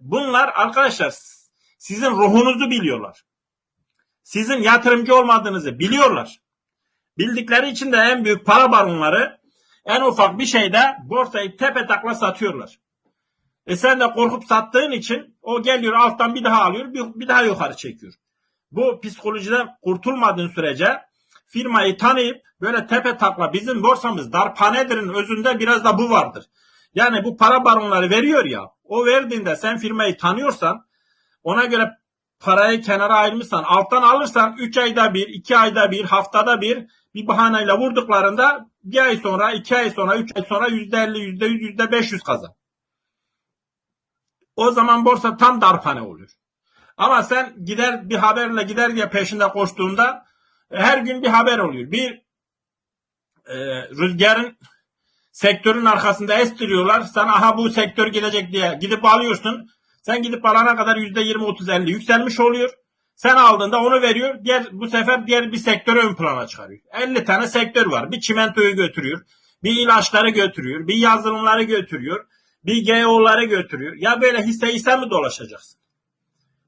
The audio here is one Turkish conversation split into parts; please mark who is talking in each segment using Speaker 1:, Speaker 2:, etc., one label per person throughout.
Speaker 1: Bunlar arkadaşlar sizin ruhunuzu biliyorlar. Sizin yatırımcı olmadığınızı biliyorlar. Bildikleri için de en büyük para baronları en ufak bir şeyde borsayı tepe takla satıyorlar. E sen de korkup sattığın için o geliyor alttan bir daha alıyor bir, bir daha yukarı çekiyor. Bu psikolojiden kurtulmadığın sürece firmayı tanıyıp böyle tepe takla bizim borsamız darphanedir'in özünde biraz da bu vardır. Yani bu para baronları veriyor ya o verdiğinde sen firmayı tanıyorsan ona göre parayı kenara ayırmışsan alttan alırsan 3 ayda bir 2 ayda bir haftada bir bir bahaneyle vurduklarında bir ay sonra 2 ay sonra 3 ay sonra %50 %100 %500 kazan. O zaman borsa tam darphane oluyor. Ama sen gider bir haberle gider diye peşinde koştuğunda e, her gün bir haber oluyor. Bir e, rüzgarın sektörün arkasında estiriyorlar. Sen aha bu sektör gelecek diye gidip alıyorsun. Sen gidip alana kadar %20 30 50 yükselmiş oluyor. Sen aldığında onu veriyor. Diğer bu sefer diğer bir sektörü ön plana çıkarıyor. 50 tane sektör var. Bir çimentoyu götürüyor. Bir ilaçları götürüyor. Bir yazılımları götürüyor. Bir GEO'ları götürüyor. Ya böyle hisse hisse mi dolaşacaksın?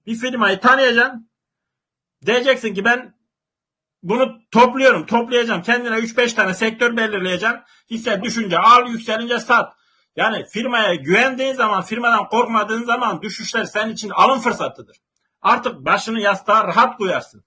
Speaker 1: Bir firmayı tanıyacaksın. Diyeceksin ki ben bunu topluyorum, toplayacağım. Kendine 3-5 tane sektör belirleyeceksin. Hisse düşünce al, yükselince sat. Yani firmaya güvendiğin zaman, firmadan korkmadığın zaman düşüşler senin için alım fırsatıdır. Artık başını yastığa rahat koyarsın.